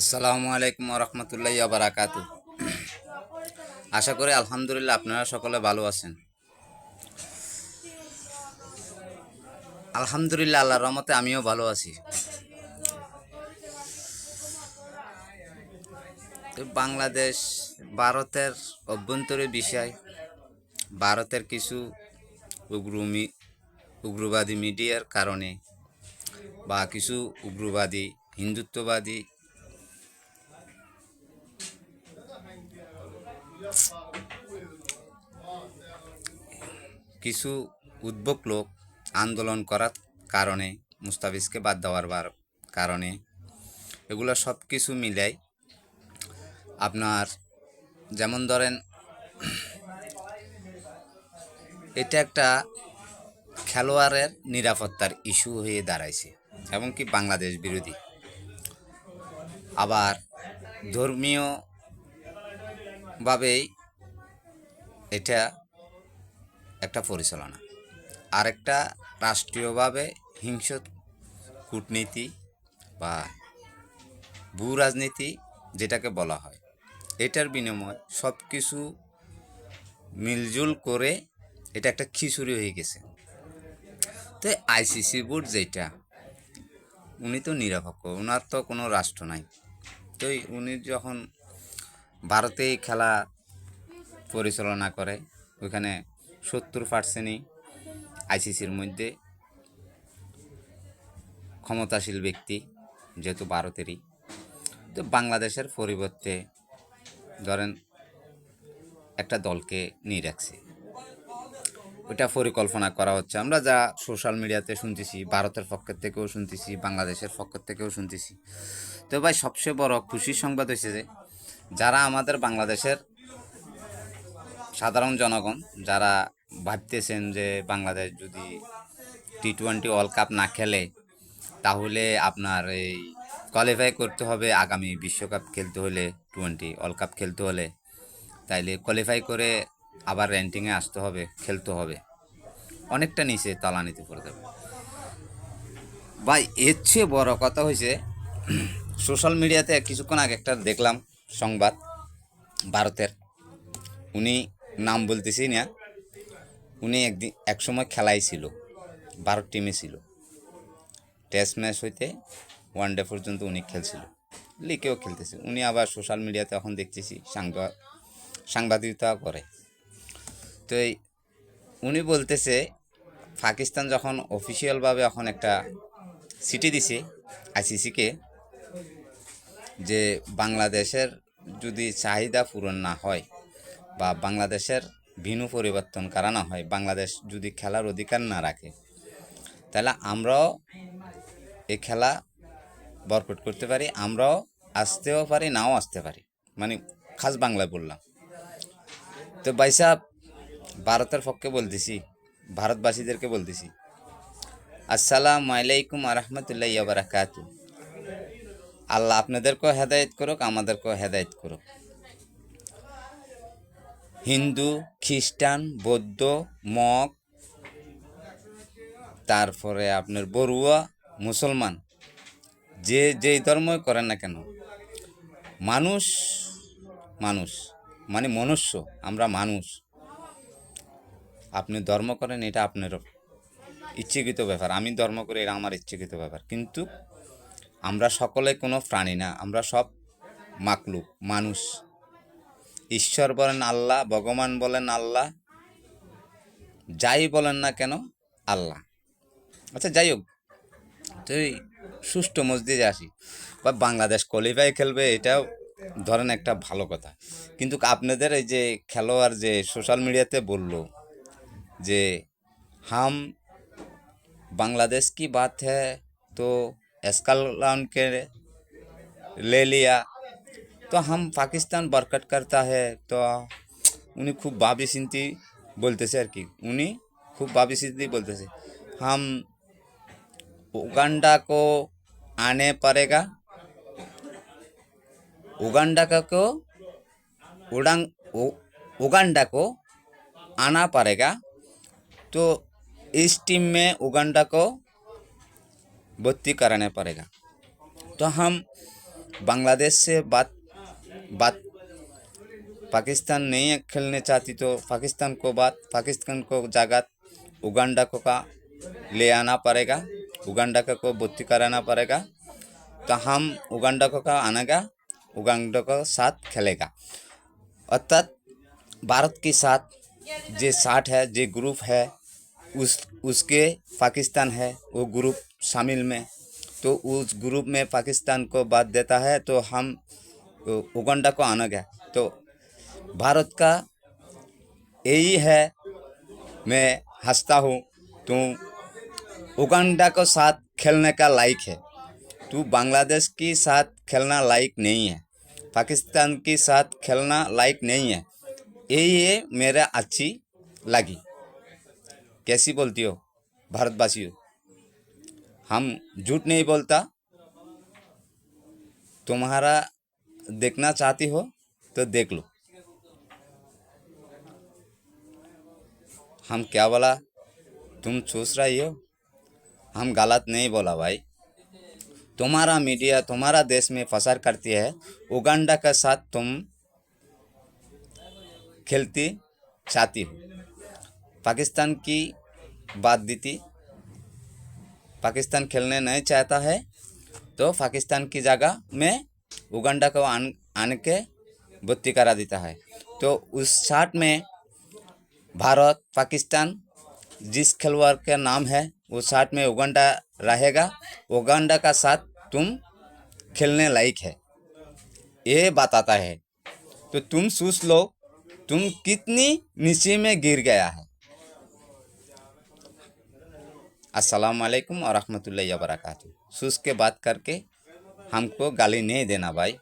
আসসালামু আলাইকুম রহমতুল্লাহ বারাকাতু আশা করি আলহামদুলিল্লাহ আপনারা সকলে ভালো আছেন। আলহামদুলিল্লাহ, আল্লাহর রহমতে আমিও ভালো আছি। বাংলাদেশ ভারতের অভ্যন্তরীণ বিষয়, ভারতের কিছু উগ্রমি, উগ্রবাদী মিডিয়ার কারণে বা কিছু উগ্রবাদী, হিন্দুত্ববাদী কিছু উদ্ভব লোক আন্দোলন করার কারণে মুস্তাফিজকে বাদ দেওয়ার কারণে এগুলো সব কিছু মিলাই আপনার যেমন ধরেন, এটা একটা খেলোয়াড়ের নিরাপত্তার ইস্যু হয়ে দাঁড়াইছে এমনকি বাংলাদেশ বিরোধী। আবার ধর্মীয় ভাবেই এটা একটা পরিচালনা। আরেকটা রাষ্ট্রীয়ভাবে হিংস কূটনীতি বা ভূ রাজনীতি যেটাকে বলা হয়, এটার বিনিময় সব কিছু মিলজুল করে এটা একটা খিচুড়ি হয়ে গেছে। তো আইসিসি বোর্ড যেটা, উনি তো নিরপেক্ষ ওনার তো কোনো রাষ্ট্র নাই। তো উনি যখন ভারতেই খেলা পরিচালনা করে, ওইখানে সত্তর পার্সেন্টই আইসিসির মধ্যে ক্ষমতাশীল ব্যক্তি, যেহেতু ভারতেরই। তো বাংলাদেশের পরিবর্তে ধরেন একটা দলকে নিয়ে রাখছে। ওটা পরিকল্পনা করা হচ্ছে। আমরা যা সোশ্যাল মিডিয়াতে শুনতেছি, ভারতের পক্ষের থেকেও শুনতেছি, বাংলাদেশের পক্ষের থেকেও শুনতেছি। তো ভাই, সবচেয়ে বড় খুশির সংবাদ হয়েছে যে, যারা আমাদের বাংলাদেশের সাধারণ জনগণ, যারা ভাবতেছেন যে বাংলাদেশ যদি টি টোয়েন্টি ওয়ার্ল্ড কাপ না খেলে, তাহলে আপনার এই কোয়ালিফাই করতে হবে আগামী বিশ্বকাপ খেলতে হলে টোয়েন্টি ওয়ার্ল্ড কাপ খেলতে হলে। তাইলে কোয়ালিফাই করে আবার র্যাঙ্কিংয়ে আসতে হবে, খেলতে হবে। অনেকটা নিচে তলানিতে পড়ে যাবে। ভাই, এর চেয়ে বড় কথা হয়েছে সোশ্যাল মিডিয়াতে কিছুক্ষণ আগে একটা দেখলাম সংবাদ, ভারতের। উনি নাম বলতেছি না। উনি একদিন, একসময় খেলাই ছিল ভারত টিমে ছিল। টেস্ট ম্যাচ হইতে ওয়ান ডে পর্যন্ত উনি খেলছিল। লিগেও খেলতেছে উনি আবার সোশ্যাল মিডিয়াতে এখন দেখতেছি সাংবাদ সাংবাদিকতা করে। তো উনি বলতেছে, পাকিস্তান যখন অফিসিয়ালভাবে এখন একটা সিটি দিছে আইসিসিকে যে বাংলাদেশের যদি চাহিদা পূরণ না হয় বা বাংলাদেশের ভিন্ন পরিবর্তন করা না হয়, বাংলাদেশ যদি খেলার অধিকার না রাখে, তাহলে আমরাও এই খেলা বরকট করতে পারি, আমরাও আসতেও পারি, নাও আসতে পারি। মানে খাস বাংলায় বললাম। তো ভাই সাহেব, ভারতের পক্ষে বলতেছি, ভারতবাসীদেরকে বলতেছি, আসসালামু আলাইকুম আরহামতুল্লাহ বারাকাতু আল্লাহ আপনাদেরকেও হেদায়েত করুক, আমাদেরকেও হেদায়ত করুক। হিন্দু, খ্রিস্টান, বৌদ্ধ, মগ, তারপরে আপনার বড়ুয়া, মুসলমান। যে যেই ধর্মই করেন না কেন, মানুষ মানুষ মানে মনুষ্য, আমরা মানুষ। আপনি ধর্ম করেন, এটা আপনার ইচ্ছাকৃত ব্যাপার। আমি ধর্ম করি, এটা আমার ইচ্ছাকৃত ব্যাপার। কিন্তু আমরা সকলে কোনো প্রাণী না, আমরা সব মাকলুক, মানুষ। ঈশ্বর বলেন আল্লাহ ভগবান বলেন আল্লাহ যাই বলেন না কেন আল্লাহ আচ্ছা যাই হোক তুই সুষ্ঠু মসজিদে আসি বা বাংলাদেশ কোয়ালিফাই খেলবে এটাও ধরেন একটা ভালো কথা কিন্তু আপনাদের এই যে খেলোয়াড় যে সোশ্যাল মিডিয়াতে বলল যে হাম बांग्लादेश की बात है तो एस्कालान के ले लिया तो हम पाकिस्तान बरकट करता है तो उन्हें खूब भाभी सिंती बोलते से कि, उन्हें खूब भाभी सिंती बोलते से हम उगांडा को आने पड़ेगा। उगांडा का को, उड़ांग उगांडा को आना पड़ेगा। तो इस टीम में उगांडा को भर्ती कराना पड़ेगा। तो हम बांग्लादेश से बात बात पाकिस्तान नहीं खेलने चाहती तो पाकिस्तान को बात, पाकिस्तान को जगह उगांडा को का ले आना पड़ेगा, उगांडा का को भर्ती कराना पड़ेगा तो हम उगांडा को का आनेगा, उगांडा को साथ खेलेगा। अर्थात भारत के साथ जे साठ है, जे ग्रुप है, उस, उसके पाकिस्तान है, वो ग्रुप शामिल में तो उस ग्रुप में पाकिस्तान को बात देता है तो हम उगांडा को आना गया। तो भारत का यही है, मैं हंसता हूँ, तू उगंडा को साथ खेलने का लायक है। तू बांग्लादेश के साथ खेलना लायक नहीं है, पाकिस्तान के साथ खेलना लायक नहीं है। यही ये मेरा अच्छी लगी। कैसी बोलती हो भारतवासियों? हम झूठ नहीं बोलता। तुम्हारा देखना चाहती हो तो देख लो। हम क्या बोला? तुम सोच रही हो? हम गलत नहीं बोला भाई। तुम्हारा मीडिया तुम्हारा देश में फसार करती है। उगांडा के साथ तुम खेलती चाहती हो। पाकिस्तान की बात दी थी पाकिस्तान खेलने नहीं चाहता है तो पाकिस्तान की जगह में उगांडा को आन आने के भर्ती करा देता है। तो उस शाट में भारत, पाकिस्तान जिस खिलवाड़ का नाम है उस शाट में उगंडा रहेगा। उगांडा का साथ तुम खेलने लायक है। ये बताता है। तो तुम सोच लो तुम कितनी नीचे में गिर गया है? अस्सलाम वालेकुम और रहमतुल्लाहि व बरकातहू सूस के बात करके हमको गाली नहीं देना भाई